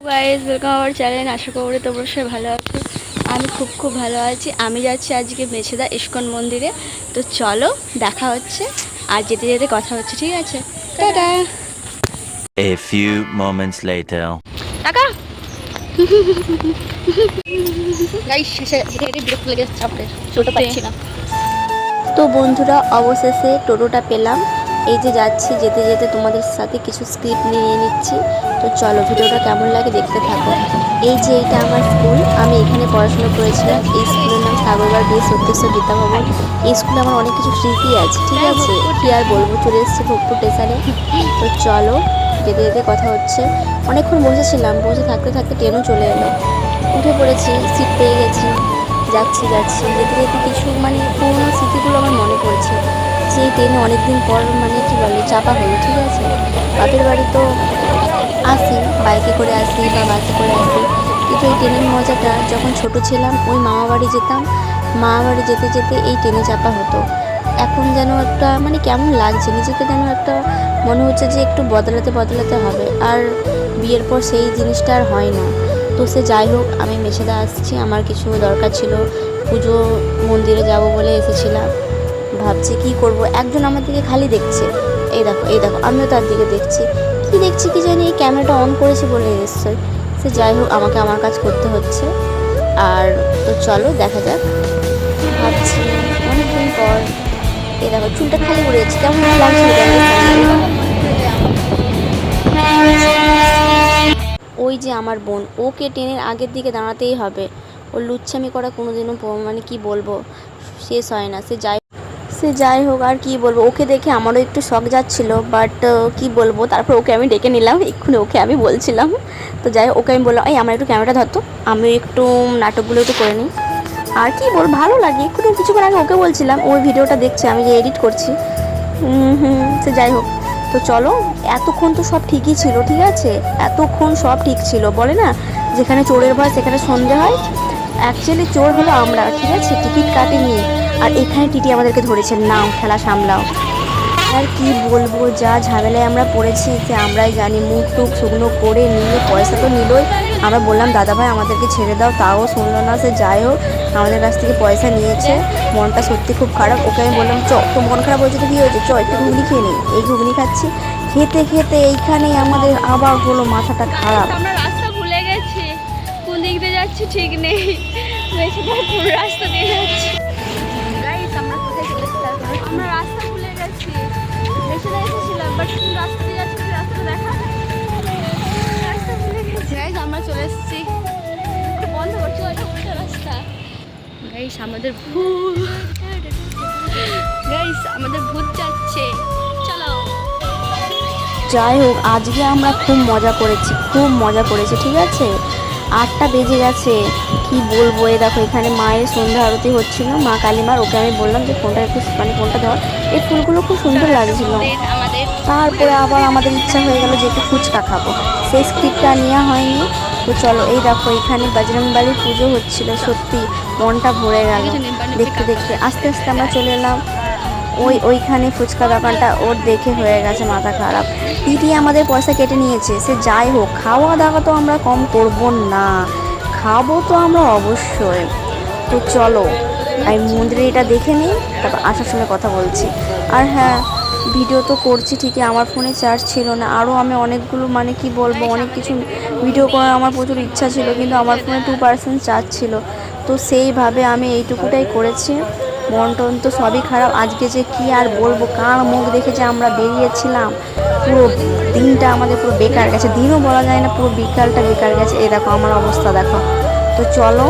Guys welcome our channel আশা করি তোমরা সবাই ভালো আছো। আমি খুব খুব ভালো আছি। আমি যাচ্ছি আজকে মেছেদা ইস্কন মন্দিরে। তো চলো দেখা হচ্ছে। আর যেতে যেতে কথা হচ্ছে ঠিক আছে? টাটা! A few moments later. টাকা গাইস শেষে হেঁটে হেঁটে বিরক্ত লেগে যাচ্ছে আমাদের ছোটো পাচ্ছি না। তো বন্ধুরা অবশেষে টোটোটা পেলাম। এই যে যাচ্ছি, যেতে যেতে তোমাদের সাথে কিছু স্ক্রিপ্ট নিয়ে নিচ্ছি। তো চলো, ভিডিওটা কেমন লাগে দেখতে থাকো। এই যে এইটা আমার স্কুল, আমি এখানে পড়াশোনা করেছিলাম। এই স্কুলের নাম সাগরবার বি সত্যেশ্বর বিদ্যা ভবন এই স্কুলে আমার অনেক কিছু স্মৃতি আছে, ঠিক আছে? কি আর বলব, চলে এসেছি ভোগপুর স্টেশনে। তো চলো, যেতে যেতে কথা হচ্ছে। অনেকক্ষণ বসেছিলাম, বসে থাকতে থাকতে ট্রেনও চলে এলো। উঠে পড়েছি সিট পেয়ে গেছি। যাচ্ছি যাচ্ছি। যেতে যেতে কিছু মানে পুরোনো স্মৃতিগুলো আমার মনে পড়ছে। সেই ট্রেনে অনেকদিন পর মানে কী বলে, চাপা হলো, ঠিক আছে? বাপের বাড়ি তো আসি, বাইকে করে আসি বা বাসে করে আসি। কিন্তু এই ট্রেনের মজাটা, যখন ছোট ছিলাম, ওই মামা বাড়ি যেতাম, মামা বাড়ি যেতে যেতে এই ট্রেনে চাপা হতো। এখন যেন একটা মানে কেমন লাগছে, নিজেকে যেন একটা মনে হচ্ছে যে একটু বদলাতে বদলাতে হবে। আর বিয়ের পর সেই জিনিসটা আর হয় না। তো সে যাই হোক, আমি মেছেদা আসছি, আমার কিছু দরকার ছিল। পুজো মন্দিরে যাব বলে এসেছিলাম। ভাবছি কি করব? একজন আমার দিকে খালি দেখছে। এই দেখো এই দেখো, আমিও তার দিকে দেখছি। কি দেখছি কি জানি, এই ক্যামেরাটা অন করেছি বলে নিশ্চয় সে যাই হোক, আমাকে আমার কাজ করতে হচ্ছে। আর তো চলো, দেখা যাক। ভাবছি অনেকদিন পর, এই দেখো, চুলটা খালি উড়েছে কেমন লাগছে। ওই যে আমার বোন, ওকে ট্রেনের আগের দিকে দাঁড়াতেই হবে। ও লুচ্ছামি করা কোনোদিনও মানে কি বলব, শেষ হয় না। সে যাই সে যাই হোক, আর কি বলব, ওকে দেখে আমারও একটু শখ যাচ্ছিল বাট কি বলব, তারপর ওকে আমি ডেকে নিলাম, এক্ষুনি ওকে আমি বলছিলাম। তো যাই ওকে আমি বললাম, এই, আমার একটু ক্যামেরা ধরতো আমি একটু নাটকগুলো একটু করে নিই। আর কি বল, ভালো লাগে, একটু কিছুক্ষণ আগে ওকে বলছিলাম ওই ভিডিওটা দেখছে, আমি যে এডিট করছি। হুম হুম, সে যাই হোক। তো চলো, এতক্ষণ তো সব ঠিকই ছিল, ঠিক আছে? এতক্ষণ সব ঠিক ছিল, বলে না? যেখানে চোরের ভয়, সেখানে সন্ধে হয়। অ্যাকচুয়ালি চোর হলো আমরা, ঠিক আছে? টিকিট কাটে নিয়ে আর এখানে টিটি আমাদেরকে ধরেছেন নাও, খেলা সামলাও। আর কি বলব যা ঝামেলায় আমরা পড়েছি যে আমরাই জানি। মুখ টুক শুকনো করে নিয়ে পয়সা তো নিলই। আমরা বললাম দাদা ভাই আমাদেরকে ছেড়ে দাও। তাও শুনলো না সে। যাই হোক আমাদের কাছ থেকে পয়সা নিয়েছে। মনটা সত্যি খুব খারাপ। ওকে আমি বললাম চ তো মন খারাপ হয়েছে তো কী হয়েছে? চ একটু ঘুগনি খেয়ে নিই এই ঘুগনি খাচ্ছি। খেতে খেতে এইখানেই আমাদের আবার হলো মাথাটা খারাপ। আমরা রাস্তা ভুলে গেছি। কোন দিক দিয়ে যাচ্ছি ঠিক নেই। বেশিরভাগ রাস্তা দিয়ে যাচ্ছি। আমরা কোথায় চলে এসেছি? আমরা রাস্তা বেশি এসেছিলাম বাট রাস্তা দিয়ে যাচ্ছি রাস্তাটা দেখা? ভুলে আমরা চলে এসেছি। রাস্তা। আমাদের গাইস আমাদের যাচ্ছে। যাই হোক, আজকে আমরা খুব মজা করেছি, খুব মজা করেছি, ঠিক আছে? আটটা বেজে গেছে। কি বলব? এই দেখো, এখানে মায়ের সন্ধ্যা আরতি হচ্ছিল। মা কালীমার, ওকে আমি বললাম যে ফোনটা একটু মানে ফোনটা ধর। এই ফুলগুলো খুব সুন্দর লাগছিল। তারপরে আবার আমাদের ইচ্ছা হয়ে গেল যে একটু ফুচকা খাব। সেই স্ক্রিপ্টটা নেওয়া হয়নি। তো চলো, এই দেখো, এখানে বজরংবালির পুজো হচ্ছিল। সত্যি মনটা ভরে গেল। দেখতে দেখতে। আস্তে আস্তে আমরা চলে এলাম। ওই ওইখানে ফুচকা দোকানটা ওর দেখে হয়ে গেছে মাথা খারাপ। টিটি আমাদের পয়সা কেটে নিয়েছে, সে যাই হোক, খাওয়া দাওয়া তো আমরা কম করব না, খাব তো আমরা অবশ্যই। তো চলো, আমি মন্দিরে এটা দেখে নিই, তারপর আসার সময় কথা বলছি। আর হ্যাঁ ভিডিও তো করছি ঠিকই, আমার ফোনে চার্জ ছিল না আরও আমি অনেকগুলো মানে কি বলব, অনেক কিছু ভিডিও করার আমার প্রচুর ইচ্ছা ছিল, কিন্তু আমার ফোনে টু পার্সেন্ট চার্জ ছিল। তো সেইভাবে আমি এইটুকুটাই করেছি। মন টন তো সবই খারাপ। আজকে যে কি আর বলব, কার মুখ দেখে যে আমরা বেরিয়েছিলাম। পুরো দিনটা আমাদের পুরো বেকার গেছে। দিনও বলা যায় না, পুরো বিকালটা বেকার গেছে। এই দেখো, আমার অবস্থা দেখো। তো চলো,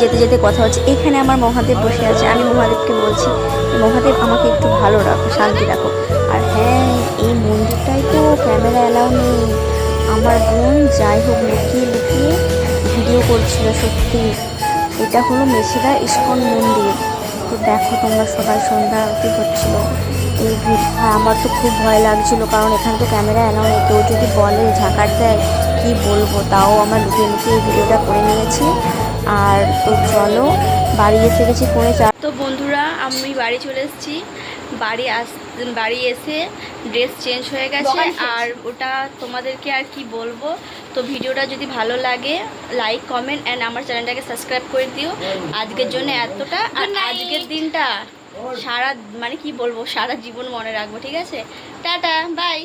যেতে যেতে কথা হচ্ছে। এখানে আমার মহাদেব বসে আছে। আমি মহাদেবকে বলছি, মহাদেব, আমাকে একটু ভালো রাখো, শান্তি রাখো। আর হ্যাঁ এই মন্দিরটাই তো ক্যামেরা অ্যালাউ নেই। আমার বোন যাই হোক, লুকিয়ে লুকিয়ে ভিডিও করছিল, সত্যি। এটা হলো মেসিদা ইস্কন মন্দির। তো দেখো তোমরা সবাই সন্ধ্যা আরতি হচ্ছিল এই ভি- আর আমার তো খুব ভয় লাগছিল কারণ এখানে তো ক্যামেরা অ্যালাউ নেই। কেউ যদি বলে ঝাঁকার দেয়, কী বলব? তাও আমার লুকিয়ে লুকিয়ে এই ভিডিওটা করে নিয়েছি। আর তো চলো, বাড়ি এসে গেছি করে চা তো বন্ধুরা, আমি বাড়ি চলে এসেছি। বাড়ি আস বাড়ি এসে ড্রেস চেঞ্জ হয়ে গেছে। আর ওটা তোমাদেরকে আর কি বলব? তো ভিডিওটা যদি ভালো লাগে লাইক কমেন্ট অ্যান্ড আমার চ্যানেলটাকে সাবস্ক্রাইব করে দিও। আজকের জন্য এতটা। আর আজকের দিনটা সারা মানে কি বলব? সারা জীবন মনে রাখব ঠিক আছে? Tata bye